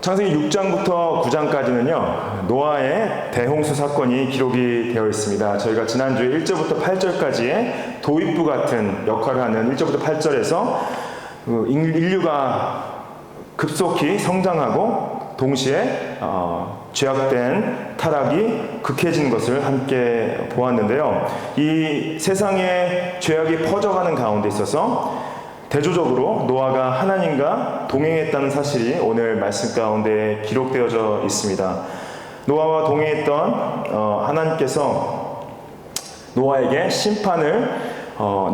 창세기 6장부터 9장까지는요, 노아의 대홍수 사건이 기록이 되어 있습니다. 저희가 지난주에 1절부터 8절까지의 도입부 같은 역할을 하는 1절부터 8절에서 그 인류가 급속히 성장하고 동시에 어, 죄악된 타락이 극해진 것을 함께 보았는데요. 이 세상에 죄악이 퍼져가는 가운데 있어서 대조적으로 노아가 하나님과 동행했다는 사실이 오늘 말씀 가운데 기록되어져 있습니다. 노아와 동행했던 어, 하나님께서 노아에게 심판을 어,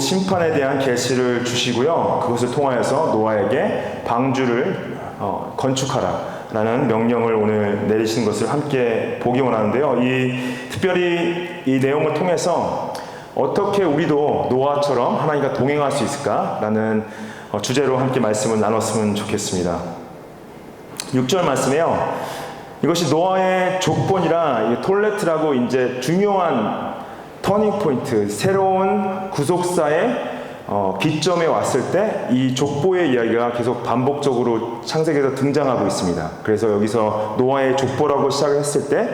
심판에 대한 계시를 주시고요. 그것을 통하여서 노아에게 방주를 어, 건축하라 라는 명령을 오늘 내리신 것을 함께 보기 원하는데요. 이 특별히 이 내용을 통해서 어떻게 우리도 노아처럼 하나님과 동행할 수 있을까라는 어, 주제로 함께 말씀을 나눴으면 좋겠습니다. 6절 말씀에요. 이것이 노아의 족본이라 톨레트라고 이제 중요한 터닝 포인트, 새로운 구속사의 어, 기점에 왔을 때 이 족보의 이야기가 계속 반복적으로 창세기에서 등장하고 있습니다. 그래서 여기서 노아의 족보라고 시작을 했을 때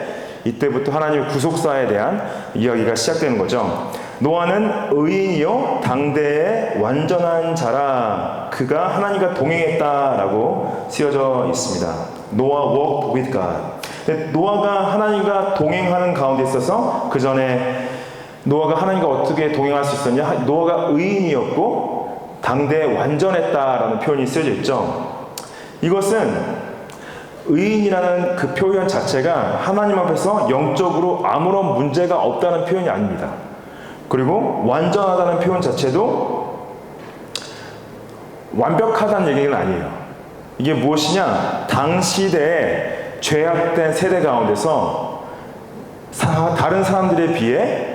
이때부터 하나님의 구속사에 대한 이야기가 시작되는 거죠. 노아는 의인이요 당대의 완전한 자라 그가 하나님과 동행했다라고 쓰여져 있습니다. 노아 walked with God. 노아가 하나님과 동행하는 가운데 있어서 그 전에 노아가 하나님과 어떻게 동행할 수 있었냐? 노아가 의인이었고 당대에 완전했다라는 표현이 쓰여져 있죠. 이것은 의인이라는 그 표현 자체가 하나님 앞에서 영적으로 아무런 문제가 없다는 표현이 아닙니다. 그리고 완전하다는 표현 자체도 완벽하다는 얘기는 아니에요. 이게 무엇이냐? 당시대에 죄악된 세대 가운데서 사, 다른 사람들에 비해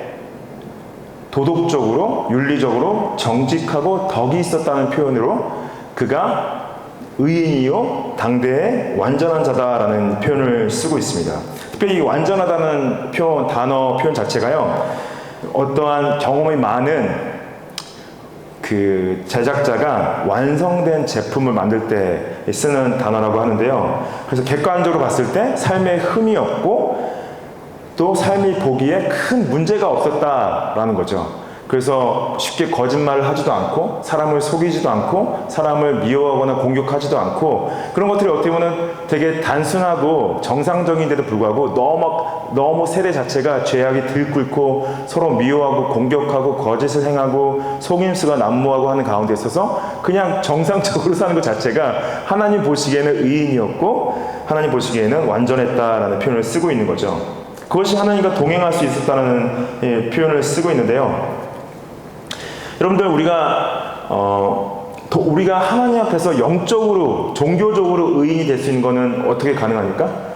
도덕적으로, 윤리적으로 정직하고 덕이 있었다는 표현으로 그가 의인이요 당대의 완전한 자다라는 표현을 쓰고 있습니다. 특별히 완전하다는 표현 단어 표현 자체가요 어떠한 경험이 많은 그 제작자가 완성된 제품을 만들 때 쓰는 단어라고 하는데요. 그래서 객관적으로 봤을 때 삶에 흠이 없고 또 삶이 보기에 큰 문제가 없었다라는 거죠. 그래서 쉽게 거짓말을 하지도 않고 사람을 속이지도 않고 사람을 미워하거나 공격하지도 않고 그런 것들이 어떻게 보면 되게 단순하고 정상적인데도 불구하고 너무 너무 세대 자체가 죄악이 들끓고 서로 미워하고 공격하고 거짓을 행하고 속임수가 난무하고 하는 가운데 있어서 그냥 정상적으로 사는 것 자체가 하나님 보시기에는 의인이었고 하나님 보시기에는 완전했다라는 표현을 쓰고 있는 거죠. 그것이 하나님과 동행할 수 있었다는 예, 표현을 쓰고 있는데요. 여러분들 우리가 어, 우리가 하나님 앞에서 영적으로 종교적으로 의인이 될 수 있는 것은 어떻게 가능합니까?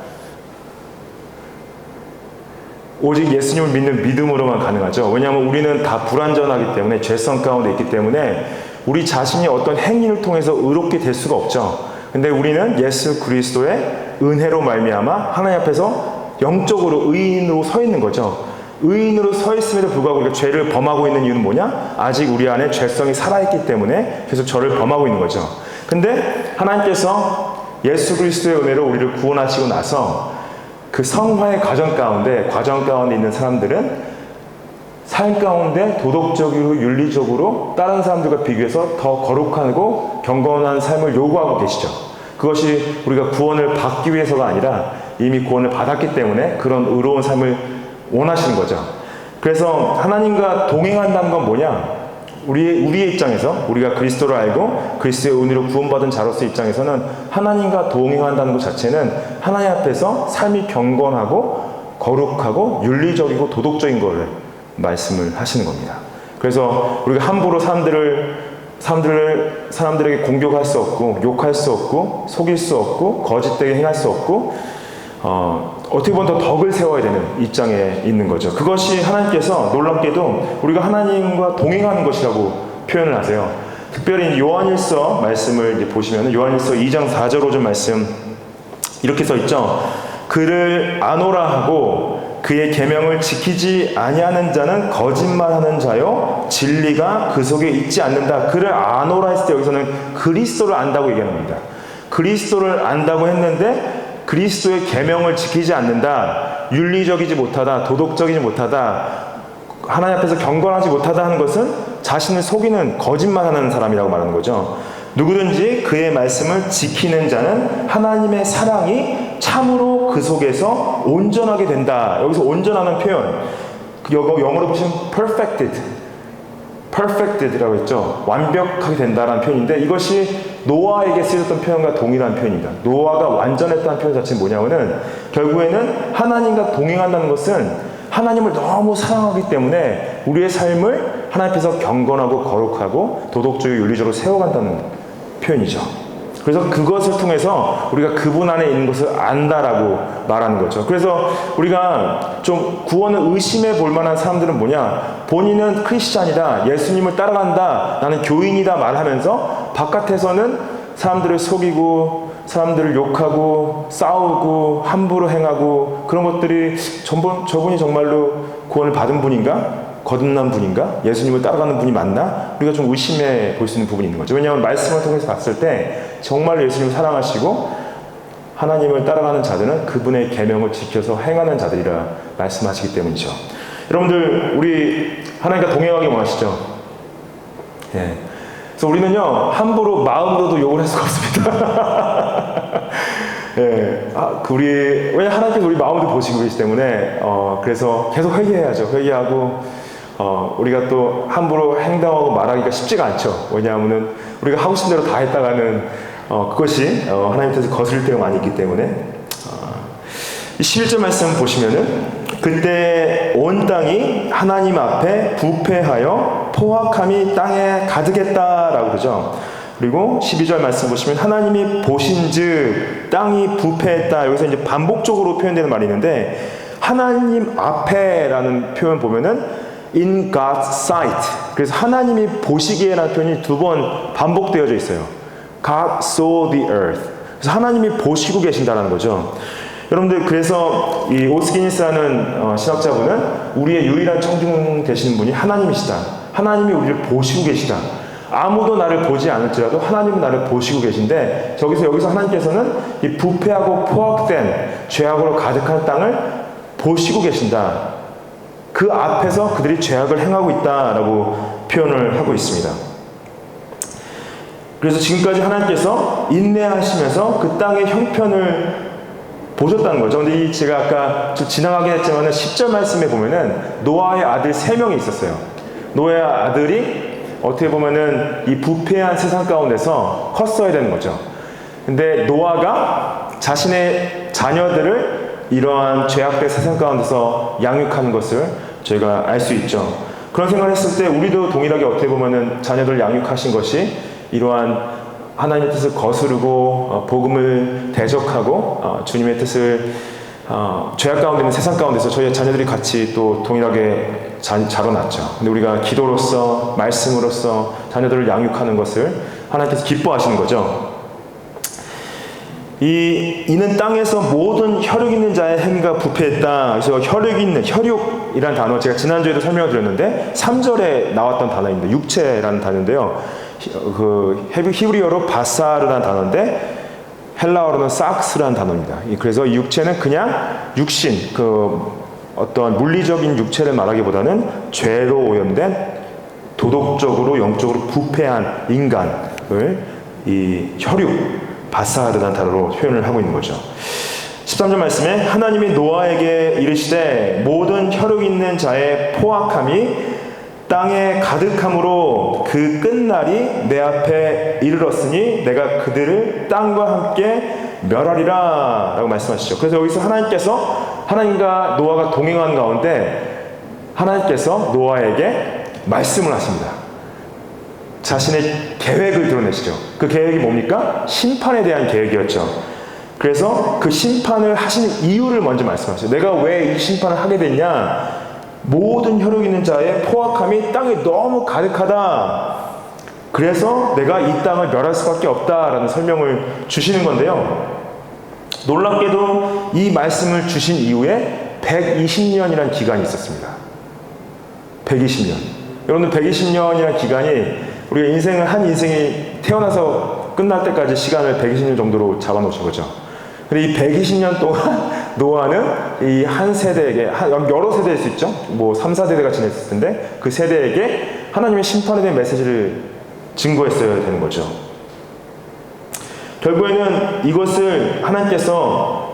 오직 예수님을 믿는 믿음으로만 가능하죠. 왜냐하면 우리는 다 불완전하기 때문에 죄성 가운데 있기 때문에 우리 자신이 어떤 행위를 통해서 의롭게 될 수가 없죠. 근데 우리는 예수 그리스도의 은혜로 말미암아 하나님 앞에서 영적으로 의인으로 서 있는 거죠. 의인으로 서 있음에도 불구하고 우리가 죄를 범하고 있는 이유는 뭐냐? 아직 우리 안에 죄성이 살아있기 때문에 계속 저를 범하고 있는 거죠. 근데 하나님께서 예수 그리스도의 은혜로 우리를 구원하시고 나서 그 성화의 과정 가운데, 과정 가운데 있는 사람들은 삶 가운데 도덕적으로, 윤리적으로 다른 사람들과 비교해서 더 거룩하고 경건한 삶을 요구하고 계시죠. 그것이 우리가 구원을 받기 위해서가 아니라 이미 구원을 받았기 때문에 그런 의로운 삶을 원하시는 거죠. 그래서 하나님과 동행한다는 건 뭐냐? 우리, 우리의 입장에서, 우리가 그리스도를 알고 그리스도의 은혜로 구원받은 자로서 입장에서는 하나님과 동행한다는 것 자체는 하나님 앞에서 삶이 경건하고 거룩하고 윤리적이고 도덕적인 것을 말씀을 하시는 겁니다. 그래서 우리가 함부로 사람들을 사람들을 사람들에게 공격할 수 없고 욕할 수 없고 속일 수 없고 거짓되게 행할 수 없고 어, 어떻게 보면 더 덕을 세워야 되는 입장에 있는 거죠. 그것이 하나님께서 놀랍게도 우리가 하나님과 동행하는 것이라고 표현을 하세요. 특별히 요한일서 말씀을 보시면 요한일서 2장 4절 5절 말씀 이렇게 써 있죠. 그를 아노라 하고 그의 계명을 지키지 아니하는 자는 거짓말하는 자요 진리가 그 속에 있지 않는다. 그를 아노라 했을 때 여기서는 그리스도를 안다고 얘기합니다. 그리스도를 안다고 했는데 그리스도의 계명을 지키지 않는다. 윤리적이지 못하다. 도덕적이지 못하다. 하나님 앞에서 경건하지 못하다 하는 것은 자신을 속이는 거짓말하는 사람이라고 말하는 거죠. 누구든지 그의 말씀을 지키는 자는 하나님의 사랑이 참으로 그 속에서 온전하게 된다. 여기서 온전하는 표현. 그 영어- 영어로 보시면 perfected. perfected라고 했죠. 완벽하게 된다라는 표현인데 이것이 노아에게 쓰였던 표현과 동일한 표현입니다. 노아가 완전했다는 표현 자체는 뭐냐면은 결국에는 하나님과 동행한다는 것은 하나님을 너무 사랑하기 때문에 우리의 삶을 하나님 앞에서 경건하고 거룩하고 도덕적이고 윤리적으로 세워간다는 표현이죠. 그래서 그것을 통해서 우리가 그분 안에 있는 것을 안다라고 말하는 거죠. 그래서 우리가 좀 구원을 의심해 볼 만한 사람들은 뭐냐? 본인은 크리스찬이다, 예수님을 따라간다, 나는 교인이다 말하면서 바깥에서는 사람들을 속이고 사람들을 욕하고 싸우고 함부로 행하고 그런 것들이 저분이 정말로 구원을 받은 분인가? 거듭난 분인가? 예수님을 따라가는 분이 맞나? 우리가 좀 의심해 볼 수 있는 부분이 있는 거죠. 왜냐하면 말씀을 통해서 봤을 때 정말 예수님을 사랑하시고 하나님을 따라가는 자들은 그분의 계명을 지켜서 행하는 자들이라 말씀하시기 때문이죠. 여러분들 우리 하나님과 동행하기 원하시죠? 예. 그래서 우리는요 함부로 마음으로도 욕을 할 수가 없습니다. 예, 아, 그 우리 왜 하나님께서 우리 마음을 보시고 계시기 때문에 어, 그래서 계속 회개해야죠. 회개하고 어, 우리가 또 함부로 행동하고 말하기가 쉽지가 않죠. 왜냐하면은 우리가 하고 싶은 대로 다 했다가는 어, 그것이 어, 하나님께서 거슬릴 때가 많이 있기 때문에 어, 이 11절 말씀 보시면은 그때 온 땅이 하나님 앞에 부패하여 포악함이 땅에 가득했다라고 그러죠. 그리고 12절 말씀 보시면 하나님이 보신즉 땅이 부패했다. 여기서 이제 반복적으로 표현되는 말이 있는데 하나님 앞에라는 표현 보면은 in God's sight. 그래서 하나님이 보시기에라는 표현이 두 번 반복되어져 있어요. God saw the earth. 그래서 하나님이 보시고 계신다는 거죠. 여러분들 그래서 이 오스기니스라는 어, 신학자분은 우리의 유일한 청중 되시는 분이 하나님이시다. 하나님이 우리를 보시고 계시다. 아무도 나를 보지 않을지라도 하나님은 나를 보시고 계신데 저기서 여기서 하나님께서는 이 부패하고 포악된 죄악으로 가득한 땅을 보시고 계신다. 그 앞에서 그들이 죄악을 행하고 있다라고 표현을 하고 있습니다. 그래서 지금까지 하나님께서 인내하시면서 그 땅의 형편을 보셨다는 거죠. 근데 이 제가 아까 좀 지나가긴 했지만 10절 말씀에 보면은 노아의 아들 3명이 있었어요. 노아의 아들이 어떻게 보면은 이 부패한 세상 가운데서 컸어야 되는 거죠. 근데 노아가 자신의 자녀들을 이러한 죄악된 세상 가운데서 양육하는 것을 저희가 알 수 있죠. 그런 생각을 했을 때 우리도 동일하게 어떻게 보면은 자녀들 양육하신 것이 이러한 하나님의 뜻을 거스르고 어, 복음을 대적하고 어, 주님의 뜻을 어, 죄악 가운데 있는 세상 가운데서 저희 자녀들이 같이 또 동일하게 자, 자라났죠. 근데 우리가 기도로서 말씀으로서 자녀들을 양육하는 것을 하나님께서 기뻐하시는 거죠. 이 이는 땅에서 모든 혈육 있는 자의 행위가 부패했다. 그래서 혈육 있는 혈육이라는 단어 제가 지난주에도 설명을 드렸는데 3절에 나왔던 단어입니다. 육체라는 단어인데요. 히- 그 히브리어로 바사르라는 단어인데 헬라어로는 sak스라는 단어입니다. 이- 그래서 이 육체는 그냥 육신 그 어떤 물리적인 육체를 말하기보다는 죄로 오염된 도덕적으로 영적으로 부패한 인간을 이 혈육 바사르라는 단어로 표현을 하고 있는 거죠. 13절 말씀에 하나님이 노아에게 이르시되 모든 혈육 있는 자의 포악함이 땅에 가득함으로 그 끝날이 내 앞에 이르렀으니 내가 그들을 땅과 함께 멸하리라 라고 말씀하시죠. 그래서 여기서 하나님께서 하나님과 노아가 동행한 가운데 하나님께서 노아에게 말씀을 하십니다. 자신의 계획을 드러내시죠. 그 계획이 뭡니까? 심판에 대한 계획이었죠. 그래서 그 심판을 하시는 이유를 먼저 말씀하세요. 내가 왜 이 심판을 하게 됐냐? 모든 혈육 있는 자의 포악함이 땅에 너무 가득하다. 그래서 내가 이 땅을 멸할 수밖에 없다라는 설명을 주시는 건데요. 놀랍게도 이 말씀을 주신 이후에 120년이라는 기간이 있었습니다. 120년. 여러분들 120년이라는 기간이 우리가 인생을 한 인생이 태어나서 끝날 때까지 시간을 120년 정도로 잡아놓으신 거죠. 근데 이 120년 동안 노아는 이 한 세대에게, 한- 여러 세대일 수 있죠. 뭐 3, 4세대가 지냈을 텐데 그 세대에게 하나님의 심판에 대한 메시지를 증거했어야 되는 거죠. 결국에는 이것을 하나님께서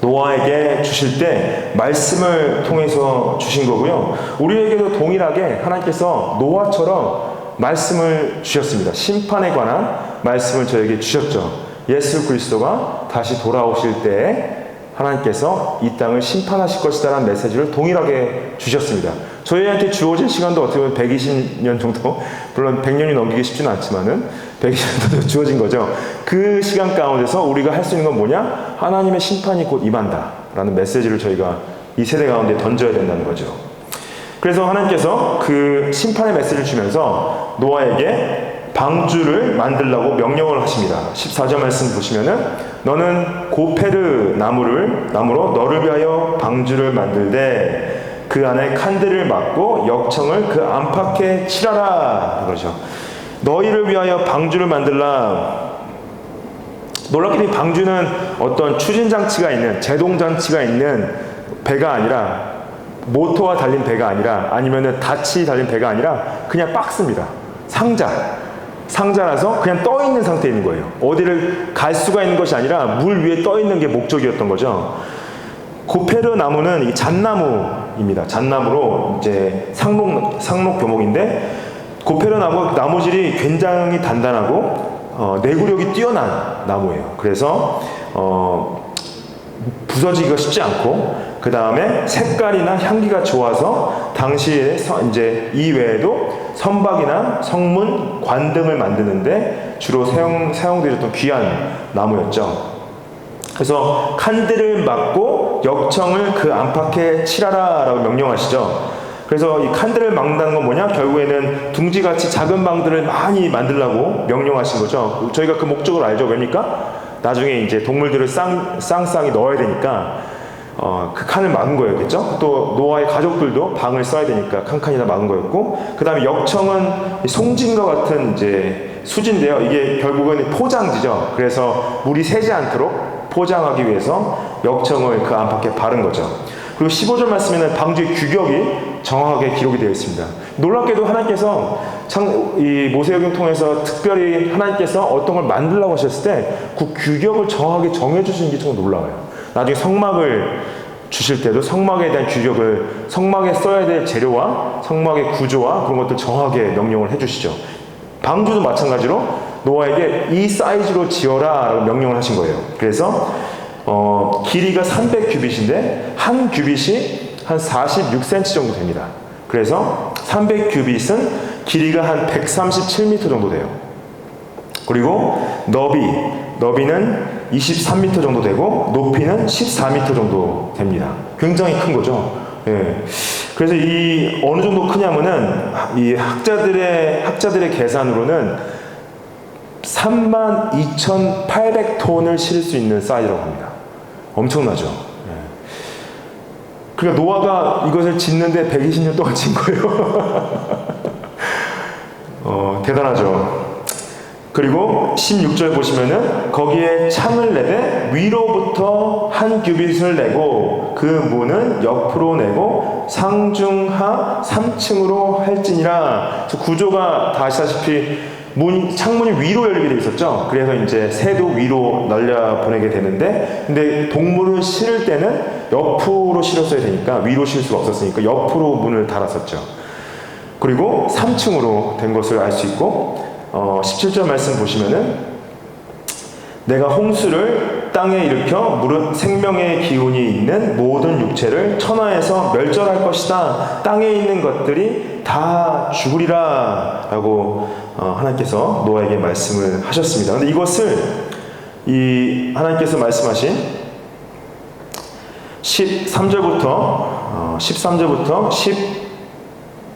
노아에게 주실 때 말씀을 통해서 주신 거고요. 우리에게도 동일하게 하나님께서 노아처럼 말씀을 주셨습니다. 심판에 관한 말씀을 저에게 주셨죠. 예수 그리스도가 다시 돌아오실 때에 하나님께서 이 땅을 심판하실 것이다라는 메시지를 동일하게 주셨습니다. 저희한테 주어진 시간도 어떻게 보면 120년 정도, 물론 100년이 넘기기 쉽지는 않지만은 120년 정도 주어진 거죠. 그 시간 가운데서 우리가 할 수 있는 건 뭐냐? 하나님의 심판이 곧 임한다라는 메시지를 저희가 이 세대 가운데 던져야 된다는 거죠. 그래서 하나님께서 그 심판의 메시지를 주면서 노아에게 방주를 만들라고 명령을 하십니다. 14절 말씀 보시면은 너는 고페르 나무를 나무로 너를 위하여 방주를 만들되 그 안에 칸들을 막고 역청을 그 안팎에 칠하라 그러죠. 너희를 위하여 방주를 만들라. 놀랍게도 이 방주는 어떤 추진 장치가 있는 제동 장치가 있는 배가 아니라 모터가 달린 배가 아니라 아니면은 닻이 달린 배가 아니라 그냥 박스입니다. 상자. 상자라서 그냥 떠 있는 상태에 있는 거예요. 어디를 갈 수가 있는 것이 아니라 물 위에 떠 있는 게 목적이었던 거죠. 고페르 나무는 이 잣나무입니다. 잣나무로 이제 상록 상록 교목인데 고페르 나무 나무질이 굉장히 단단하고 어, 내구력이 뛰어난 나무예요. 그래서 어, 부서지기가 쉽지 않고 그 다음에 색깔이나 향기가 좋아서 당시에 서- 이제 이 외에도 선박이나 성문, 관 등을 만드는데 주로 사용 사용되었던 귀한 나무였죠. 그래서 칸들을 막고 역청을 그 안팎에 칠하라라고 명령하시죠. 그래서 이 칸들을 막는다는 건 뭐냐? 결국에는 둥지같이 작은 방들을 많이 만들라고 명령하신 거죠. 저희가 그 목적을 알죠. 왜입니까? 나중에 이제 동물들을 쌍, 쌍쌍이 넣어야 되니까 어, 그 칸을 막은 거였겠죠. 또 노아의 가족들도 방을 써야 되니까 칸칸이나 막은 거였고, 그 다음에 역청은 이 송진과 같은 이제 수지인데요. 이게 결국은 포장지죠. 그래서 물이 새지 않도록 포장하기 위해서 역청을 그 안팎에 바른 거죠. 그리고 15절 말씀에는 방주의 규격이 정확하게 기록이 되어 있습니다. 놀랍게도 하나님께서 참이 모세역을 통해서 특별히 하나님께서 어떤 걸 만들라고 하셨을 때 그 규격을 정확하게 정해 주시는 게좀 놀라워요. 나중에 성막을 주실 때도 성막에 대한 규격을 성막에 써야 될 재료와 성막의 구조와 그런 것들 정확하게 명령을 해 주시죠. 방주도 마찬가지로 노아에게 이 사이즈로 지어라 명령을 하신 거예요. 그래서 어, 길이가 300규빗인데 한 규빗이 한 46cm 정도 됩니다. 그래서 300규빗은 길이가 한 137m 정도 돼요. 그리고 너비, 너비는 23m 정도 되고 높이는 14m 정도 됩니다. 굉장히 큰 거죠. 예. 그래서 이 어느 정도 크냐면은 이 학자들의 학자들의 계산으로는 32,800톤을 실을 수 있는 사이즈라고 합니다. 엄청나죠. 예. 그러니까 노아가 이것을 짓는데 120년 동안 진 거예요. 어, 대단하죠. 그리고 16절 보시면은 거기에 창을 내되 위로부터 한 규빗을 내고 그 문은 옆으로 내고 상중하 3층으로 할지니라 저 구조가 다 아시다시피 문, 창문이 위로 열리게 돼 있었죠. 그래서 이제 새도 위로 날려 보내게 되는데 근데 동물을 실을 때는 옆으로 실었어야 되니까 위로 실 수가 없었으니까 옆으로 문을 달았었죠. 그리고 3층으로 된 것을 알 수 있고 어, 17절 말씀 보시면은 내가 홍수를 땅에 일으켜 물은 생명의 기운이 있는 모든 육체를 천하에서 멸절할 것이다. 땅에 있는 것들이 다 죽으리라 라고 어, 하나님께서 노아에게 말씀을 하셨습니다. 근데 이것을 이 하나님께서 말씀하신 13절부터 어, 13절부터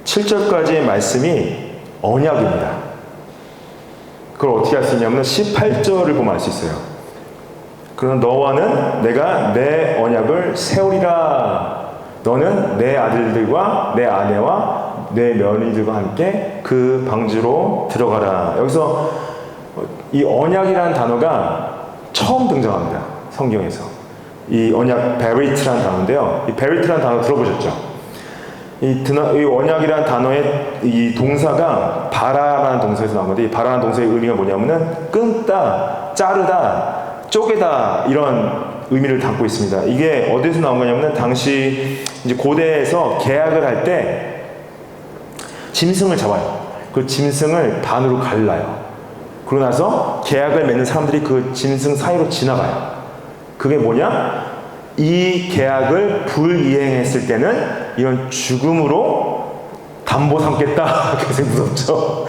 17절까지의 말씀이 언약입니다. 그걸 어떻게 할수 있냐면 18절을 보면 알 수 있어요. 그러나 너와는 내가 내 언약을 세우리라. 너는 내 아들들과 내 아내와 내 며느리들과 함께 그 방주로 들어가라. 여기서 어, 이 언약이라는 단어가 처음 등장합니다. 성경에서. 이 언약 베리트라는 단어인데요. 이 베리트라는 단어 들어보셨죠? 이, 드나, 이 언약이라는 단어의 이 동사가 바라라는 동사에서 나온 건데 이 바라라는 동사의 의미가 뭐냐면은 끊다, 자르다, 쪼개다 이런 의미를 담고 있습니다. 이게 어디서 나온 거냐면은 당시 이제 고대에서 계약을 할 때 짐승을 잡아요. 그 짐승을 반으로 갈라요. 그러고 나서 계약을 맺는 사람들이 그 짐승 사이로 지나가요. 그게 뭐냐? 이 계약을 불이행했을 때는 이런 죽음으로 담보 삼겠다. 그래서 무섭죠.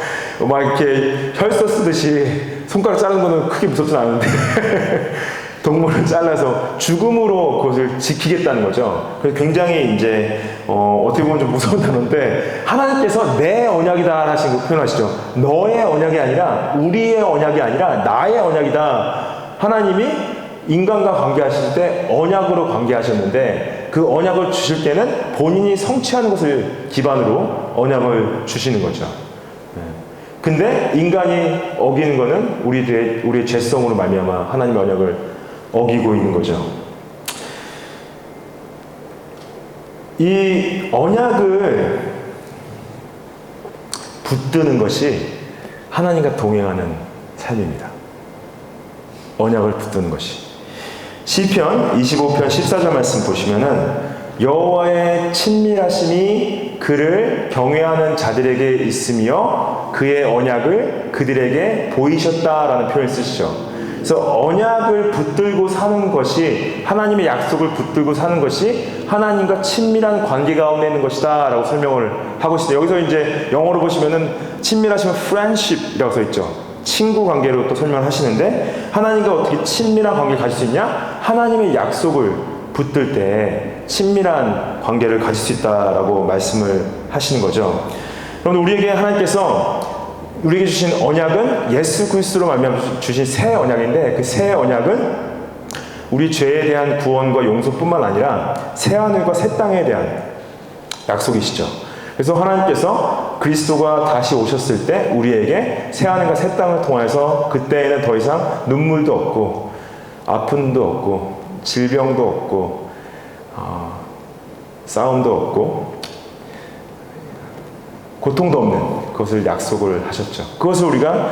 막 이렇게 혈서 쓰듯이 손가락 자르는 거는 크게 무섭진 않은데 동물을 잘라서 죽음으로 그것을 지키겠다는 거죠. 그래서 굉장히 이제 어, 어떻게 보면 좀 무서운 단어인데 하나님께서 내 언약이다 하신 거 표현하시죠. 너의 언약이 아니라 우리의 언약이 아니라 나의 언약이다. 하나님이 인간과 관계하실 때 언약으로 관계하셨는데 그 언약을 주실 때는 본인이 성취하는 것을 기반으로 언약을 주시는 거죠. 네. 근데 인간이 어기는 거는 우리의 우리의 죄성으로 말미암아 하나님의 언약을 어기고 있는 거죠. 이 언약을 붙드는 것이 하나님과 동행하는 삶입니다. 언약을 붙드는 것이. 시편 25편 14절 말씀 보시면은 여호와의 친밀하심이 그를 경외하는 자들에게 있으며 그의 언약을 그들에게 보이셨다라는 표현을 쓰시죠. 그래서 언약을 붙들고 사는 것이 하나님의 약속을 붙들고 사는 것이 하나님과 친밀한 관계 가운데 있는 것이다라고 설명을 하고 있어요. 여기서 이제 영어로 보시면은 친밀하시면 friendship이라고 써 있죠. 친구 관계로 또 설명하시는데 하나님과 어떻게 친밀한 관계를 가질 수 있냐? 하나님의 약속을 붙들 때 친밀한 관계를 가질 수 있다라고 말씀을 하시는 거죠. 그런데 우리에게 하나님께서 우리에게 주신 언약은 예수 그리스도로 말미암아 주신 새 언약인데 그 새 언약은 우리 죄에 대한 구원과 용서뿐만 아니라 새 하늘과 새 땅에 대한 약속이시죠. 그래서 하나님께서 그리스도가 다시 오셨을 때 우리에게 새 하늘과 새 땅을 통해서 그때에는 더 이상 눈물도 없고 아픔도 없고 질병도 없고 어, 싸움도 없고 고통도 없는 그것을 약속을 하셨죠. 그것을 우리가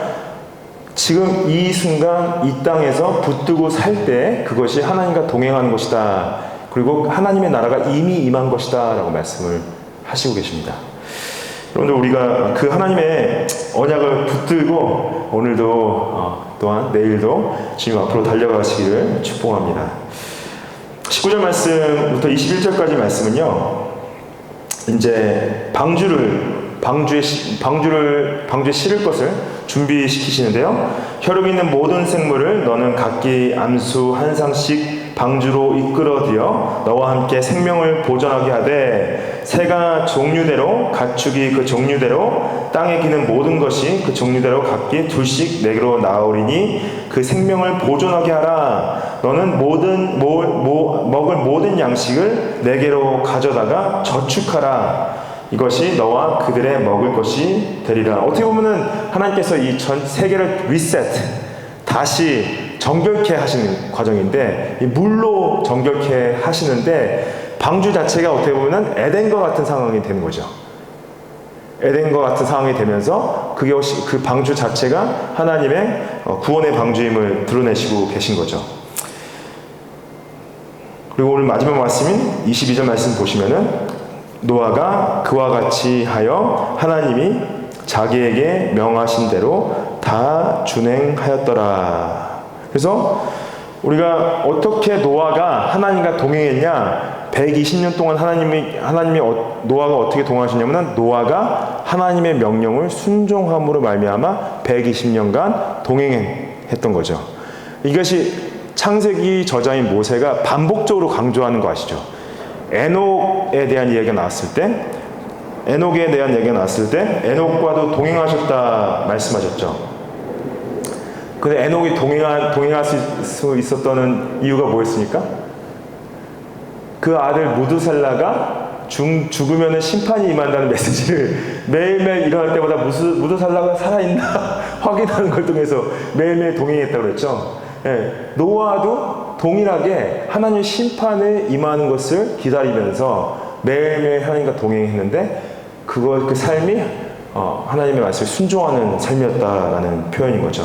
지금 이 순간 이 땅에서 붙들고 살 때 그것이 하나님과 동행하는 것이다. 그리고 하나님의 나라가 이미 임한 것이다. 라고 말씀을 하시고 계십니다. 여러분들 우리가 그 하나님의 언약을 붙들고 오늘도 어, 또한 내일도 주님 앞으로 달려가시기를 축복합니다. 19절 말씀부터 21절까지 말씀은요. 이제 방주를 방주에 방주를 방주에 실을 것을 준비시키시는데요. 혈육 있는 모든 생물을 너는 각기 암수 한 상씩 방주로 이끌어들여 너와 함께 생명을 보존하게 하되 새가 종류대로 가축이 그 종류대로 땅에 기는 모든 것이 그 종류대로 각기 둘씩 내게로 나오리니 그 생명을 보존하게 하라 너는 모든 모, 모, 먹을 모든 양식을 내게로 가져다가 저축하라 이것이 너와 그들의 먹을 것이 되리라. 어떻게 보면은 하나님께서 이 전 세계를 리셋, 다시 정결케 하시는 과정인데, 이 물로 정결케 하시는데, 방주 자체가 어떻게 보면은 에덴과 같은 상황이 되는 거죠. 에덴과 같은 상황이 되면서 그것이 그 방주 자체가 하나님의 어, 구원의 방주임을 드러내시고 계신 거죠. 그리고 오늘 마지막 말씀인 22절 말씀 보시면은 노아가 그와 같이 하여 하나님이 자기에게 명하신 대로 다 준행하였더라. 그래서 우리가 어떻게 노아가 하나님과 동행했냐? 120년 동안 하나님이 하나님이 어, 노아가 어떻게 동행하셨냐면 노아가 하나님의 명령을 순종함으로 말미암아 120년간 동행했던 거죠. 이것이 창세기 저자인 모세가 반복적으로 강조하는 거 아시죠? 에녹에 대한 이야기가 나왔을 때 에녹에 대한 얘기가 나왔을 때 에녹과도 동행하셨다 말씀하셨죠. 근데 에녹이 동행할 수 있었던 이유가 뭐였습니까? 그 아들 무드살라가 중, 죽으면 심판이 임한다는 메시지를 매일매일 일어날 때마다 무드, 무드살라가 살아있나 확인하는 걸 통해서 매일매일 동행했다고 그랬죠. 예, 노아도 동일하게 하나님의 심판을 임하는 것을 기다리면서 매일매일 하나님과 동행했는데 그걸 그 삶이 어, 하나님의 말씀에 순종하는 삶이었다라는 표현인 거죠.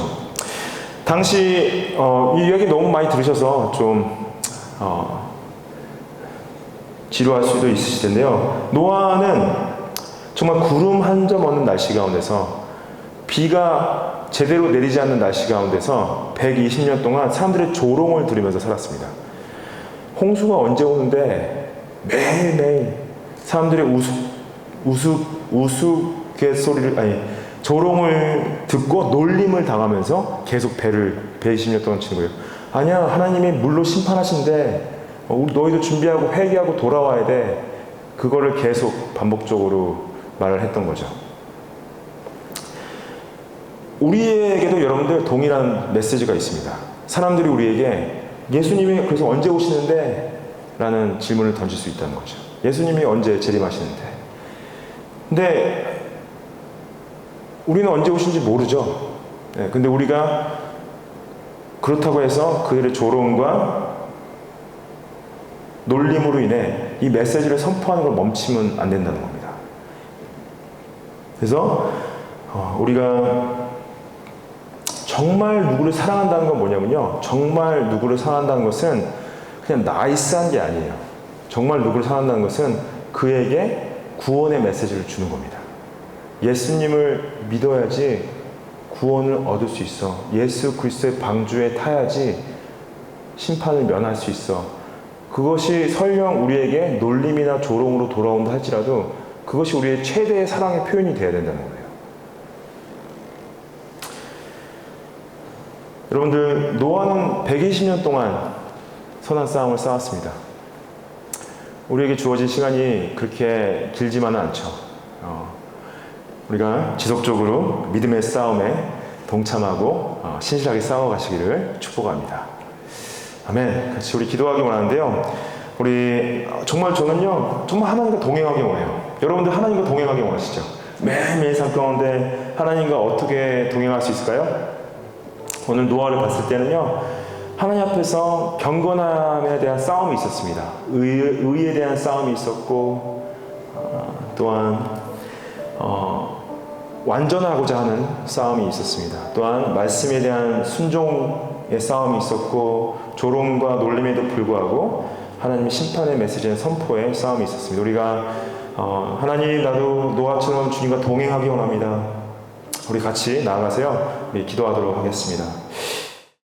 당시 어, 이 이야기 너무 많이 들으셔서 좀 어, 지루할 수도 있으실 텐데요. 노아는 정말 구름 한 점 없는 날씨 가운데서 비가 제대로 내리지 않는 날씨 가운데서 120년 동안 사람들의 조롱을 들으면서 살았습니다. 홍수가 언제 오는데 매일매일 사람들의 우스, 우스, 우스갯소리를, 아니, 조롱을 듣고 놀림을 당하면서 계속 배를 120년 동안 치는 거예요. 아니야, 하나님이 물로 심판하신데, 어, 우리 너희도 준비하고 회개하고 돌아와야 돼. 그거를 계속 반복적으로 말을 했던 거죠. 우리에게도 여러분들 동일한 메시지가 있습니다. 사람들이 우리에게 예수님이 그래서 언제 오시는데? 라는 질문을 던질 수 있다는 거죠. 예수님이 언제 재림하시는데? 근데 우리는 언제 오신지 모르죠. 네, 근데 우리가 그렇다고 해서 그들의 조롱과 놀림으로 인해 이 메시지를 선포하는 걸 멈추면 안 된다는 겁니다. 그래서 어, 우리가 정말 누구를 사랑한다는 건 뭐냐면요. 정말 누구를 사랑한다는 것은 그냥 나이스한 게 아니에요. 정말 누구를 사랑한다는 것은 그에게 구원의 메시지를 주는 겁니다. 예수님을 믿어야지 구원을 얻을 수 있어. 예수 그리스도의 방주에 타야지 심판을 면할 수 있어. 그것이 설령 우리에게 놀림이나 조롱으로 돌아온다 할지라도 그것이 우리의 최대의 사랑의 표현이 되어야 된다는 거예요. 여러분들 노아는 120년 동안 선한 싸움을 싸웠습니다. 우리에게 주어진 시간이 그렇게 길지만은 않죠. 어, 우리가 지속적으로 믿음의 싸움에 동참하고 어, 신실하게 싸워가시기를 축복합니다. 아멘. 같이 우리 기도하기 원하는데요. 우리 어, 정말 저는요 정말 하나님과 동행하기 원해요. 여러분들 하나님과 동행하기 원하시죠? 매일매일 삶 가운데 하나님과 어떻게 동행할 수 있을까요? 오늘 노아를 봤을 때는요, 하나님 앞에서 경건함에 대한 싸움이 있었습니다. 의, 의에 대한 싸움이 있었고, 어, 또한, 어, 완전하고자 하는 싸움이 있었습니다. 또한, 말씀에 대한 순종의 싸움이 있었고, 조롱과 놀림에도 불구하고, 하나님의 심판의 메시지는 선포의 싸움이 있었습니다. 우리가, 어, 하나님, 나도 노아처럼 주님과 동행하기 원합니다. 우리 같이 나아가세요. 우리 기도하도록 하겠습니다.